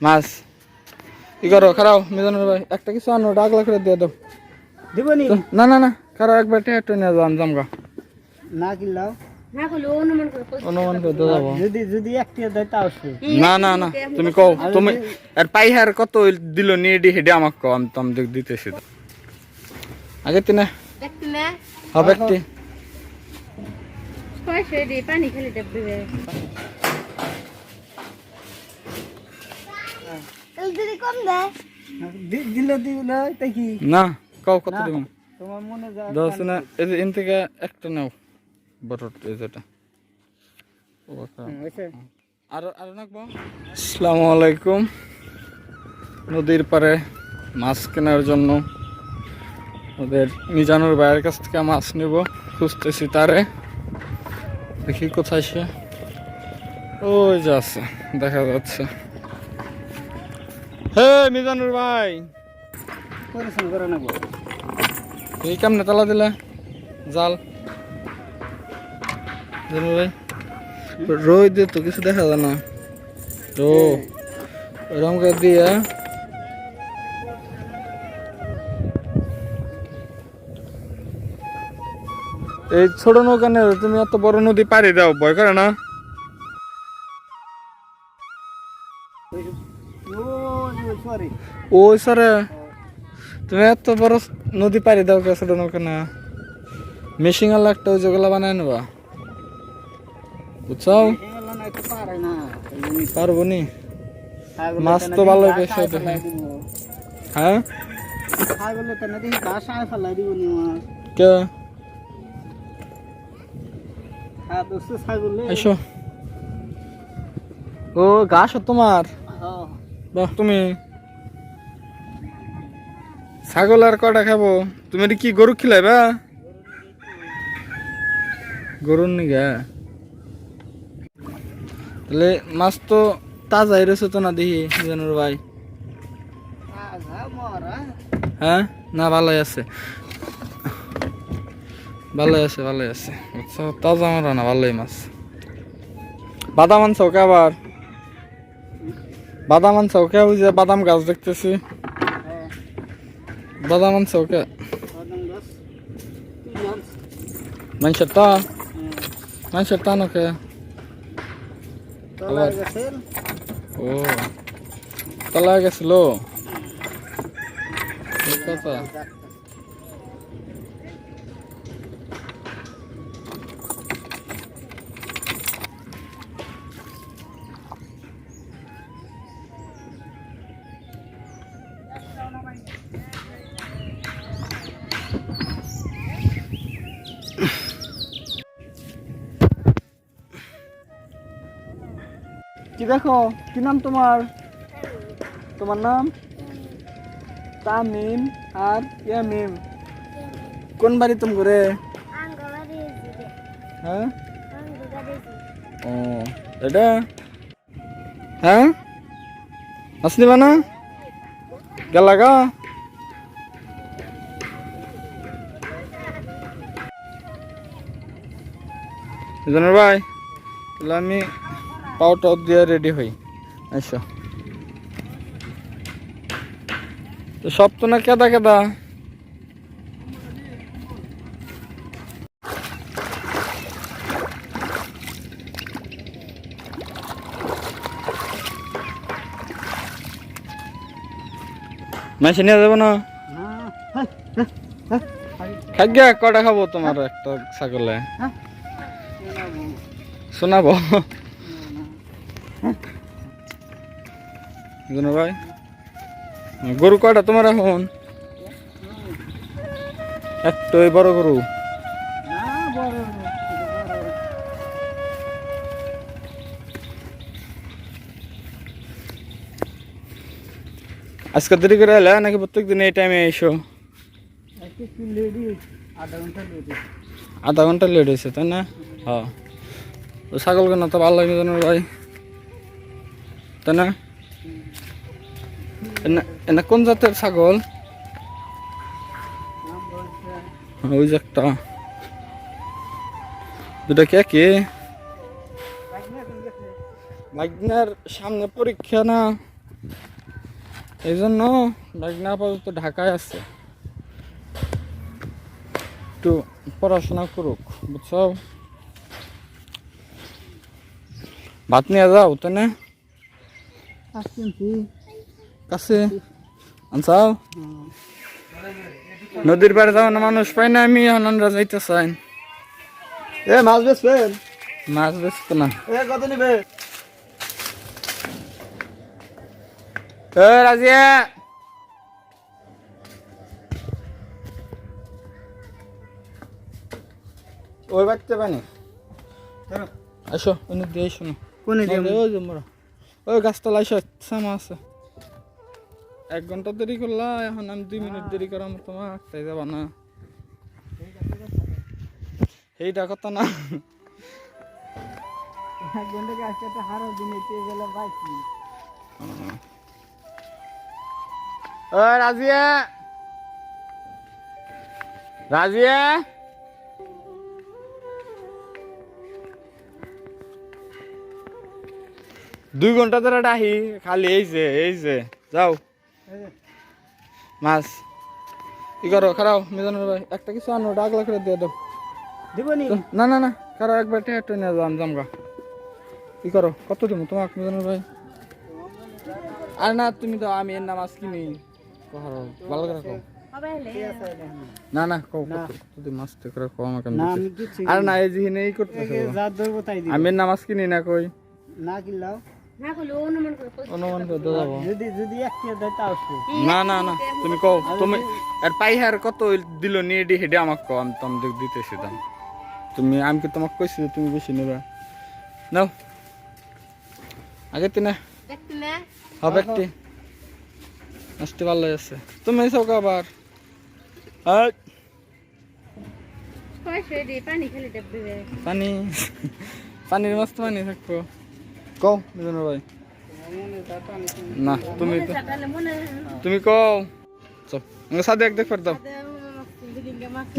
মাছ। কি করো খারাও? মিজানুর ভাই একটা কিছু আনো ডাকলা করে দিয়ে দাও। দিবনি না? না না খারাও একবার টেহাট্টু নিয়ে যাম জামগা না কিনলাও? না অনুমান করে কই- অনুমান করে দিয়ে যাব। যদি যদি একটি দেয় তাও না না না তুমি কও তুমি আর পাইহার কত দিল নিয়ে ডি হেডে আমাকে কও আমি তুমি দিতেছি আগে তিনে। হবে একটি। পানি খেলে দেবে যদি কম দেয় দি- দিল দিল তাই কি? না কও কত দিব? তোমার মনে যা দশ না। এই যে থেকে একটা নাও বড় এই যেটা। ও বাবা। হয়েছে আর আর নাকবো? আসসালামু আলাইকুম। নদীর পাড়ে মাছ কেনার জন্য ওদের মিজানুর ভাইয়ের কাছ থেকে মাছ নেব খুঁজতেছি তারে। দেখি কোথায় সে। ওই যে আছে দেখা যাচ্ছে। হে মিজানুর ভাই। এই কেমনে তালা দিলে? জাল। মিজানুর ভাই রোদ দিয়ে তো কিছু দেখা যায় না। ও এরকম করে দিয়ে। এই ছোট নৌকা তুমি এত বড় নদী পাড়ি দাও ভয় করে না? ওই সরে তুমি এত বড় নদী পাড়ি দাও কে ছোট নৌকা না? মেশিং ওই যেগুলো বানায় নেবা। বুঝছ? পারব নি। মাছ তো ভালোই বেশি হ্যাঁ কে? এসো ও তোমার? হ্যাঁ। বাহ তুমি? ছাগল আর কটা খাব? তুমি কি গরু খিলাইবা? গরুর নিগা? তাহলে মাছ তো তাজা রয়েছে তো না দেখি জানুর ভাই? হ্যাঁ? না ভালোই আছে। ভালোই আছে ভালোই আছে। আচ্ছা তাজা মারা না ভালোই মাছ। বাদাম আনছো কে আবার? বাদাম আনছো কে? ওই যে বাদাম গাছ দেখতেছি। বাদাম আনছো কে বাদাম গাছ তুই জানস মানুষের তা মানুষের তলায় গেছেন ও তলা গেছিল কথা কি দেখো? কি নাম তোমার? তোমার নাম? তামিম আর ইয়ামিম। কোন বাড়ি তুমি করে হ্যাঁ? ও, এটা? হ্যাঁ? আসনি বানা গেলা গা। ভাই, তাহলে আমি পাউটা দিয়ে রেডি হই। আচ্ছা। তো সব তো না কেদা কেদা? মাসে নিয়ে যাব না? খাগ্যা কটা খাব তোমার একটা ছাগলে? শোনাবো। জানো ভাই। গরু কয়টা? তোমার এখন? একটাই বড় গরু। আজকে দেরি করে এলে নাকি প্রত্যেক দিন এই টাইমে এসো? আধা ঘণ্টা লেট হয়েছে, তাই না? হ্যাঁ ছাগল কেন তো ভালো লাগে ভাই। তাই না? এনা কোন জাতের ছাগল? ওই যে একটা। দুটা কে কে মাইগনার সামনে পরীক্ষা না? এই জন্য মেঘনা আপাতত ঢাকায় আছে। একটু পড়াশোনা করুক, বুঝছ? ভাত নিয়ে যাও তো না? কাছে আনসাও নদীর পাড়ে যাও না মানুষ পাই না আমি আনন্দরা যাইতে চাই এ মাছ বেচবেন? মাছ বেচতো না। এ কত নিবে? এ রাজিয়া ওই বাচ্চা পানি। আসো অনেক দিয়ে এসো না। কোনে দিয়ে ওই যে মোরা। ওই গাছতলা এসো সামা আছে। এক ঘণ্টা দেরি করলা এখন আমি দুই মিনিট দেরি করার মতো তাই যাবা না। এইটা কথা না। এক ঘণ্টা গাছ কাটে হারো দিনে পেয়ে গেলে বাইছি ওই রাজিয়া। রাজিয়া? দুই ঘণ্টা ধরে ডাহি খালি এই যে এই যে যাও। মাছ। কি করো খারাও মিজানুর ভাই একটা কিছু আনো ডাকলা করে দিয়ে দাও। দিবনি না? না না খারাও একবার টেহাটো নিয়ে যাম জামগা কি করো কত দিব তোমাক মিজানুর ভাই? আর না তুমি তো আমি এর নাম আজ কিনি ভালো করে কও। না না কও কত যদি মাছটা করে কও আমাকে আর না। এই জিহিনে এই দিব। আমি এর নাম আজ কিনি না কই? না কিনলাও। অনুমান যাব। যদি যদি সে না না না তুমি কও তুমি আর পাইহার কত দিল নিয়ে ডি হেডে আমাকে কও আমি তোমাদের দিতেছি দাম। তুমি আমি কি তোমাকে কইছি যে তুমি বেশি নেবা? নাও। আগে তিনে। হবে একটি আসতে ভালো আছে তুমি এসো আবার। পানি। পানির মস্ত পানি থাকব। কও, মিজানুর ভাই। না, তুমি তুমি কও। চল সাদে এক দেখ দাও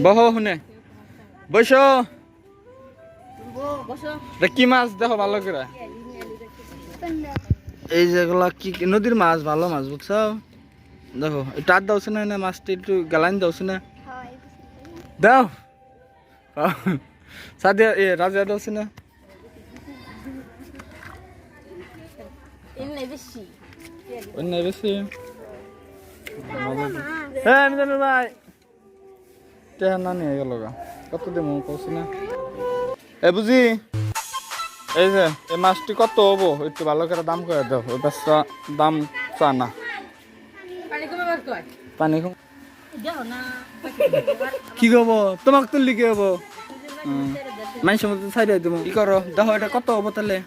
বহ, শুনে। বসো। কি মাছ? দেখো ভালো করে। এই যেগুলা কি নদীর মাছ, ভালো মাছ, বুঝছ? দেখো আর দাওছে না না, মাছটা একটু গালান দাওছে না দাও। সাদিয়া এ রাজা দাওছে না বেশি। অন্য বেশি? হ্যাঁ আমি জানো ভাই। টেহা না নিয়ে গেল গা। কত দেবো কৌছি না? এ বুঝি? এই যে এই মাছটি কত হব? একটু ভালো করে দাম করে দাও। ওই ব্যবসা দাম চা না। পানি কমে কি হব তোমাক তুললি কি হব। মানুষের মধ্যে ছাইড়ে দেবো কি করো? দেখো এটা কত হব তাহলে?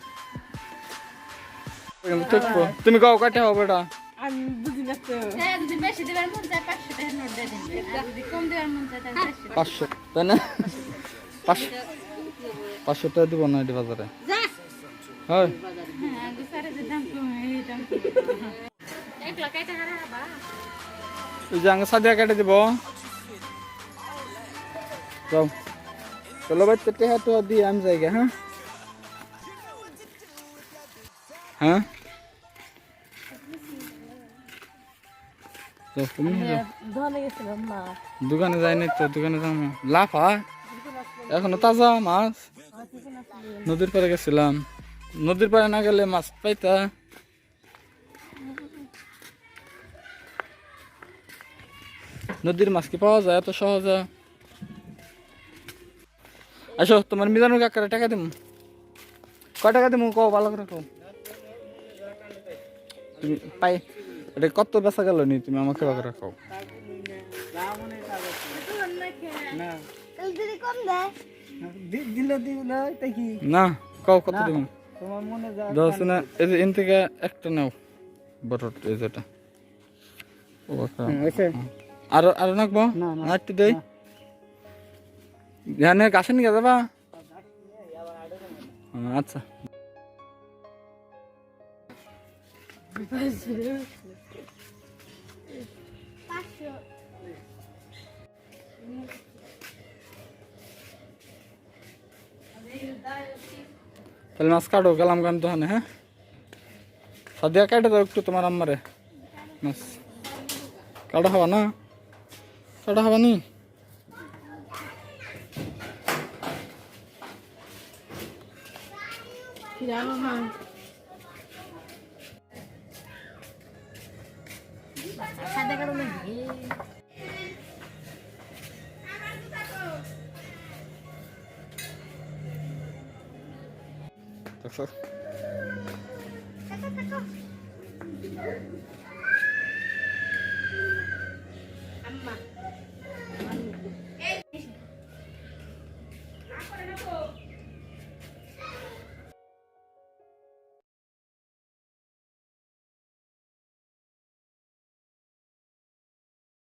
তুমি কাও কাটে হবে এটা। আমি বুঝি না তো। হ্যাঁ যদি বেশি দেবার মন চায় 500 টাকা নোট দিয়ে দিন। যদি কম দেবার মন চায় তাহলে 500 তাই না? পাঁচশো পাঁচশো টাকা দিব না এটি বাজারে। যা। হয়। হ্যাঁ দুসারে যে দাম কমে এই দাম এক লাখ টাকা হারাবা ওই যে আগে সাদিয়া কেটে দিব। যাও। চলো ভাই তো টেহা টেহা দিয়ে আমি যাই গে, হ্যাঁ? হ্যাঁ? তুমি মা দোকানে যাই নাই তো দোকানে যাব লাভ হয় এখনও তাজা মাছ। নদীর পাড়ে গেছিলাম। নদীর পাড়ে না গেলে মাছ পাইতা। নদীর মাছ কি পাওয়া যায়? এত সহজে। আসো তোমার মিজানুর কাকারে টাকা দিম। কয় টাকা দিম? কও ভালো করে কও। তুমি পাই এটা কত বেচা গেল নি তুমি আমাকে করে কও না। যদি কম দেয় দি- দিলে দিলে তাই কি? না কও কত দিব? তোমার মনে দশ না এই যে এন থেকে একটা নাও বড় এই যেটা আর আর নাকবো আটটি দেই। ধ্যানে গাছে নিয়ে যাবা? আচ্ছা। তাহলে মাছ কাটো, গেলাম গান দোকানে হ্যাঁ? সাদিয়া কাটে দাও একটু তোমার আম্মারে। মাছ কাটা হবা না? কাটা হবা নি? জানো হ্যাঁ।